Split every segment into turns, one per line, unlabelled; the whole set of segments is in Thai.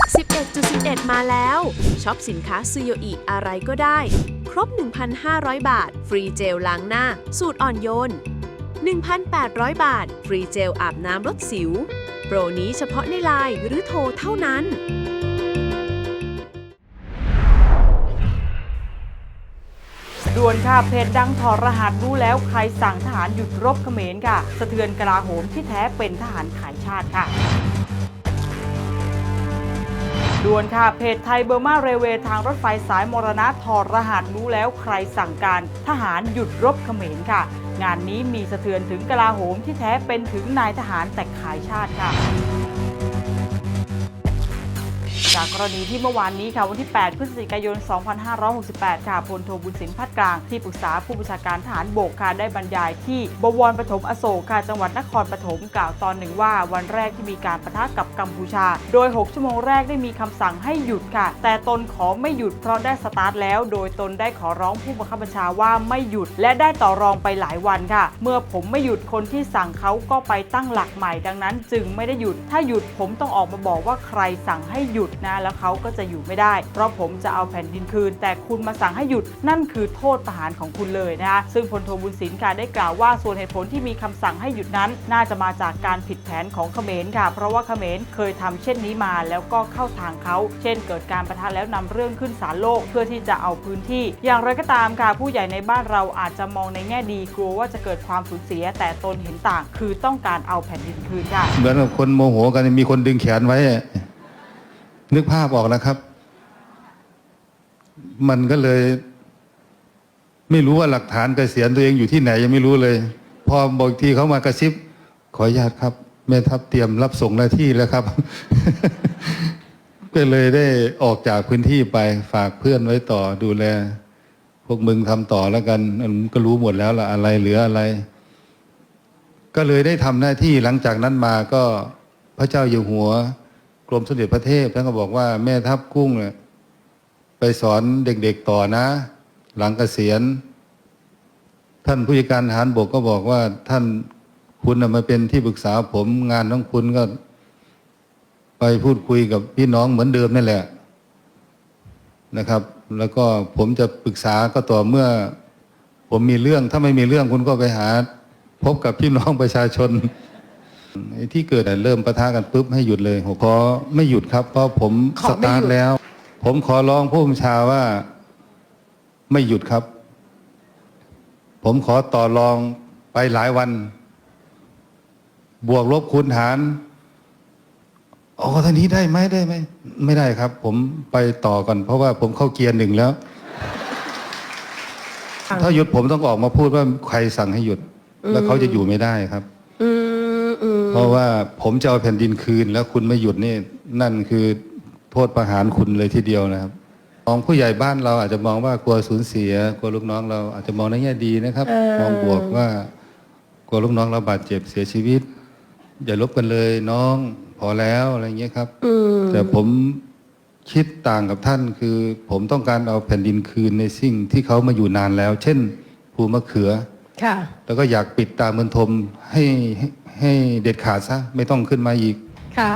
11.11 มาแล้วช็อปสินค้าซูโยอิอะไรก็ได้ ครบ 1,500 บาท ฟรีเจลล้างหน้า สูตรอ่อนโยน 1,800 บาท ฟรีเจลอาบน้ำลดสิว โปรนี้เฉพาะในไลน์หรือโทรเท่านั้น
ด่วนค่ะเพจดังถอดรหัสรู้แล้วใครสั่งทหารหยุดรบเขมรค่ะ สะเทือนกลาโหมที่แท้เป็นทหารขายชาติค่ะ ด่วนค่ะ เพจไทยเบอร์มาเรเวทางรถไฟสายมรณะถอดรหัสรู้แล้วใครสั่งการ ทหารหยุดรบเขมรค่ะ งานนี้มีสะเทือนถึงกลาโหมที่แท้เป็นถึงนายทหารแต่ขายชาติค่ะ จากกรณีที่เมื่อวานนี้ค่ะวันที่ 8 พฤศจิกายน 2568 ค่ะพลโทบุญสินพัดกลาง ที่ปรึกษาผู้บัญชาการทหารบกค่ะได้บรรยายที่บวรปฐมอโศกค่ะจังหวัดนครปฐมกล่าวตอนหนึ่งว่าวันแรกที่มีการประทะกับกัมพูชา โดย 6 ชั่วโมงแรกได้มีคำสั่งให้หยุดค่ะ แต่ตนขอไม่หยุดเพราะได้สตาร์ทแล้ว โดยตนได้ขอร้องผู้บังคับบัญชาว่าไม่หยุดและได้ต่อรองไปหลายวันค่ะ เมื่อผมไม่หยุดคนที่สั่งเขาก็ไปตั้งหลักใหม่ดังนั้น จึงไม่ได้หยุด ถ้าหยุดผมต้องออกมาบอกว่าใครสั่งให้หยุดนะแล้วเขาก็จะอยู่ไม่ได้ เพราะผมจะเอาแผ่นดินคืน แต่คุณมาสั่งให้หยุดนั่นคือโทษประหารของคุณเลยนะคะซึ่งพลโทบุญสินค่ะได้กล่าวว่าส่วนเหตุผลที่มีคำสั่งให้หยุดนั้น น่าจะมาจากการผิดแผนของเขมรค่ะ เพราะว่าเขมรเคยทำเช่นนี้มาแล้วก็เข้าทางเขาเช่น เกิดการประทะแล้วนำเรื่องขึ้นศาลโลก เพื่อที่จะเอาพื้นที่ อย่างไรก็ตามค่ะผู้ใหญ่ในบ้านเราอาจจะมองในแง่ดีกลัวว่าจะเกิดความสูญเสีย แต่ตนเห็นต่าง คือต้องการเอาแผ่นดินคืนค่ะ
เหมือนกับคนโมโหกันมีคนดึงแขนไว้ นึกภาพออกแล้วครับ มันก็เลย ไม่รู้ว่าหลักฐานกเกษียณตัวเองอยู่ที่ไหนยังไม่รู้เลย พอบอกทีเขามากระซิบ ขออนุญาตครับ แม่ทัพเตรียมรับส่งหน้าที่แล้วครับ ก็เลยได้ออกจากพื้นที่ไปฝากเพื่อนไว้ต่อดูแล พวกมึงทำต่อแล้วกันก็รู้หมดแล้วล่ะอะไรเหลืออะไร ก็เลยได้ทำหน้าที่หลังจากนั้นมาก็พระเจ้าอยู่หัว รมสมเด็จพระเทพท่านก็บอกว่าแม่ทัพกุ้งเนี่ยไปสอนเด็กๆต่อนะ หลังเกษียณ ท่านผู้จัดการทหารบกก็บอกว่าท่านคุณมาเป็นที่ปรึกษาผมงานของคุณก็ ไปพูดคุยกับพี่น้องเหมือนเดิมนั่นแหละนะครับ แล้วก็ผมจะปรึกษาก็ต่อเมื่อ ผมมีเรื่องถ้าไม่มีเรื่องคุณก็ไปหา พบกับพี่น้องประชาชน ไอ้ที่เกิดอะเริ่มประทะกันปุ๊บให้หยุดเลยผมขอไม่หยุดครับ เพราะผม
ขอ
ส
ไม่หยุด
ตาร์ทแล้ว ผมขอร้องผู้บัญชาว่า ไม่หยุดครับ ผมขอต่อรองไปหลายวัน บวกลบคูณหารอ๋อท่านี้ได้ไหมได้ไหมไม่ได้ครับ ผมไปต่อก่อนเพราะว่าผมเข้าเกียร์หนึ่งแล้ว ถ้าหยุดผมต้องออกมาพูดว่าใครสั่งให้หยุด แล้วเขาจะอยู่ไม่ได้ครับ
อืมอืม
เพราะว่าผมจะเอาแผ่นดินคืน แล้วคุณไม่หยุดนี่นั่นคือโทษประหารคุณเลยทีเดียวนะครับมองผู้ใหญ่บ้านเราอาจจะมองว่ากลัวสูญเสีย กลัวลูกน้องเราอาจจะมองในแง่ดีนะครับ มองบวกว่ากลัวลูกน้องเราบาดเจ็บเสียชีวิต อย่าลบกันเลยน้องพอแล้วอะไรอย่างเงี้ยครับ
อืม
แต่ผมคิดต่างกับท่านคือ ผมต้องการเอาแผ่นดินคืนในสิ่งที่เขามาอยู่นานแล้ว เช่น ภูมะเขือ
ค่ะ
แล้วก็อยากปิดตาเมืองทมให้ ให้เด็ดขาดซะไม่ต้องขึ้นมาอีก
ค่ะ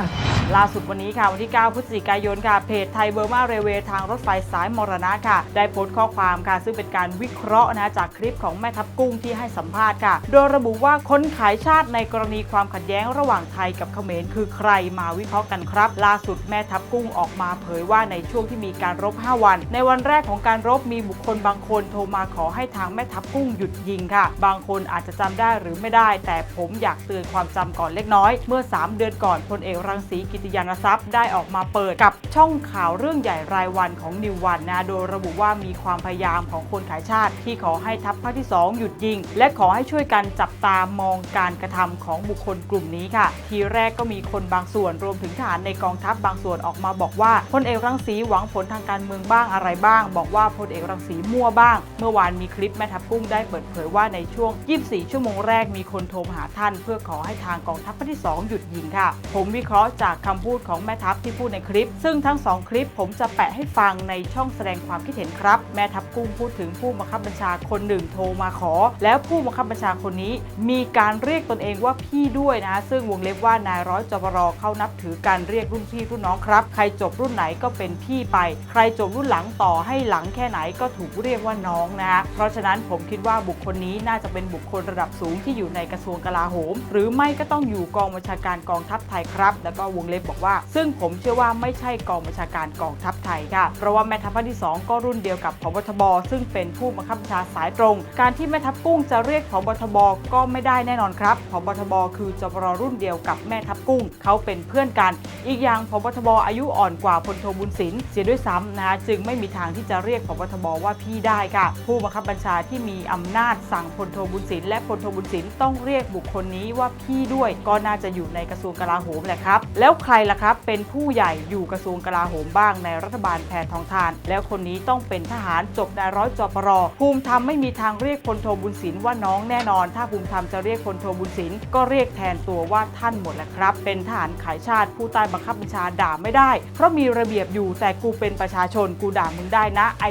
ล่าสุดวันนี้ค่ะวันที่ 9 พฤศจิกายนค่ะเพจไทยเบอร์มาเรเวย์ทางรถไฟสายมรณะค่ะ ได้โพสต์ข้อความค่ะ ซึ่งเป็นการวิเคราะห์นะจากคลิปของแม่ทัพกุ้งที่ให้สัมภาษณ์ค่ะ โดยระบุว่าคนขายชาติในกรณีความขัดแย้งระหว่างไทยกับเขมรคือใครมาวิเคราะห์กันครับ ล่าสุดแม่ทัพกุ้งออกมาเผยว่าในช่วงที่มีการรบ 5 วัน ในวันแรกของการรบมีบุคคลบางคนโทรมาขอให้ทางแม่ทัพกุ้งหยุดยิงค่ะ บางคนอาจจะจำได้หรือไม่ได้ แต่ผมอยากเตือนความจำก่อนเล็กน้อย เมื่อ 3 เดือนก่อนพลเอกรังสีกิติยานทรัพย์ ได้ออกมาเปิดกับช่องข่าวเรื่องใหญ่รายวันของนิววันนะโดยระบุว่ามีความพยายามของคนขายชาติ ที่ขอให้ทัพภาคที่ 2 หยุดยิง และขอให้ช่วยกันจับตามองการกระทำของบุคคลกลุ่มนี้ค่ะ ทีแรกก็มีคนบางส่วนรวมถึงทหารในกองทัพบางส่วนออกมาบอกว่าพลเอกรังสีหวังผลทางการเมืองบ้างอะไรบ้าง บอกว่าพลเอกรังสีมั่วบ้าง เมื่อวานมีคลิปแม่ทัพกุ้งได้เปิดเผยว่าในช่วง 24 ชั่วโมงแรกมีคนโทรหาท่าน เพื่อขอให้ทางกองทัพภาคที่ 2 หยุดยิงค่ะ ผมวิเคราะห์จากคำพูดของแม่ทัพที่พูดในคลิป ซึ่งทั้งสองคลิปผมจะแปะให้ฟังในช่องแสดงความคิดเห็นครับ แม่ทัพกุ้งพูดถึงผู้บังคับบัญชาคนหนึ่งโทรมาขอ แล้วผู้บังคับบัญชาคนนี้ มีการเรียกตนเองว่าพี่ด้วยนะ ซึ่งวงเล็บว่านายร้อยจปรเขานับถือการเรียกรุ่นพี่รุ่นน้องครับ ใครจบรุ่นไหนก็เป็นพี่ไป ใครจบรุ่นหลังต่อให้หลังแค่ไหนก็ถูกเรียกว่าน้องนะฮะเพราะฉะนั้นผมคิดว่าบุคคลนี้น่าจะเป็นบุคคลระดับสูงที่อยู่ในกระทรวงกลาโหม หรือไม่ก็ต้องอยู่กองบัญชาการกองทัพไทยครับ แล้วก็วงเล็บบอกว่า ซึ่งผมเชื่อว่าไม่ใช่กองบัญชาการกองทัพไทยค่ะ เพราะว่าแม่ทัพภาคที่ 2 ก็รุ่นเดียวกับพบทบ ซึ่งเป็นผู้บังคับบัญชาสายตรง การที่แม่ทัพกุ้งจะเรียกพบทบก็ไม่ได้แน่นอนครับพบทบคือจปรรุ่นเดียวกับแม่ทัพกุ้ง เขาเป็นเพื่อนกัน อีกอย่างพบทบอายุอ่อนกว่าพลโทบุญสินเสียด้วยซ้ำนะคะจึงไม่มีทางที่จะเรียกพบทบว่าพี่ได้ค่ะ ผู้บังคับบัญชาที่มีอำนาจสั่งพลโทบุญสินและพลโทบุญสินต้องเรียกบุคคลนี้ว่าพี่ด้วย ก็น่าจะอยู่ในกระทรวงกลาโหมแหละครับ แล้วใคใครล่ะครับ เป็นผู้ใหญ่อยู่กระทรวงกลาโหมบ้างในรัฐบาลแพทองทาน แล้วคนนี้ต้องเป็นทหารจบนายร้อยจปรภูมิธรรมไม่มีทางเรียกพลโทบุญสินว่าน้องแน่นอน ถ้าภูมิธรรมจะเรียกพลโทบุญสินก็เรียกแทนตัวว่าท่านหมดแหละครับ เป็นทหารขายชาติผู้ใต้บังคับบัญชาด่าไม่ได้ เพราะมีระเบียบอยู่แต่กูเป็นประชาชนกูด่ามึงได้นะ ไอ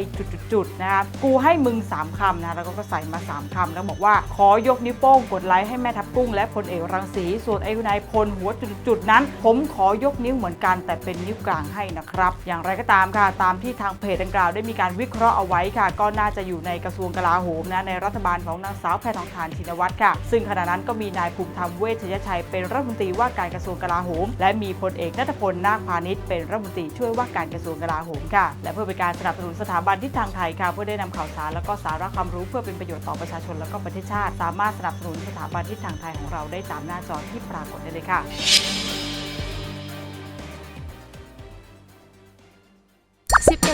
จุดๆนะครับกูให้มึง 3คำนะแล้วก็ใส่มา 3คำแล้วบอกว่า ขอยกนิ้วโป้งกดไลค์ให้แม่ทัพกุ้งและพลเอกรังสีส่วนไอ้นายพลหัวจุดๆนั้น ผมขออยกนิ้วเหมือนกันแต่เป็นนิ้วกลางให้นะครับ อย่างไรก็ตามค่ะตามที่ทางเพจดังกล่าวได้มีการวิเคราะห์เอาไว้ค่ะ ก็น่าจะอยู่ในกระทรวงกลาโหมนะในรัฐบาลของนางสาวแพทองทานชินวัตรค่ะ ซึ่งขณะนั้นก็มีนายภูมิธรรมเวชยชัยเป็นรัฐมนตรีว่าการกระทรวงกลาโหม และมีพลเอกนัทพลนาคพาณิชย์เป็นรัฐมนตรีช่วยว่าการกระทรวงกลาโหมค่ะ และเพื่อเป็นการสนับสนุนสถาบันทิศทางไทยค่ะเพื่อได้นำข่าวสารแล้วก็สาระความรู้เพื่อเป็นประโยชน์ต่อประชาชนและก็ประเทศชาติ สามารถสนับสนุนสถาบันทิศทางไทยของเราได้ตามหน้าจอที่ปรากฏได้เลยค่ะ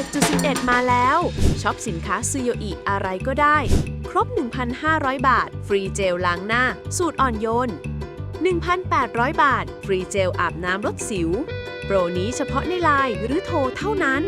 11.11 มาแล้วช็อปสินค้าซูโยอิอะไรก็ได้ ครบ 1,500 บาท ฟรีเจลล้างหน้า สูตรอ่อนโยน 1,800 บาท ฟรีเจลอาบน้ำลดสิว โปรนี้เฉพาะในไลน์หรือโทรเท่านั้น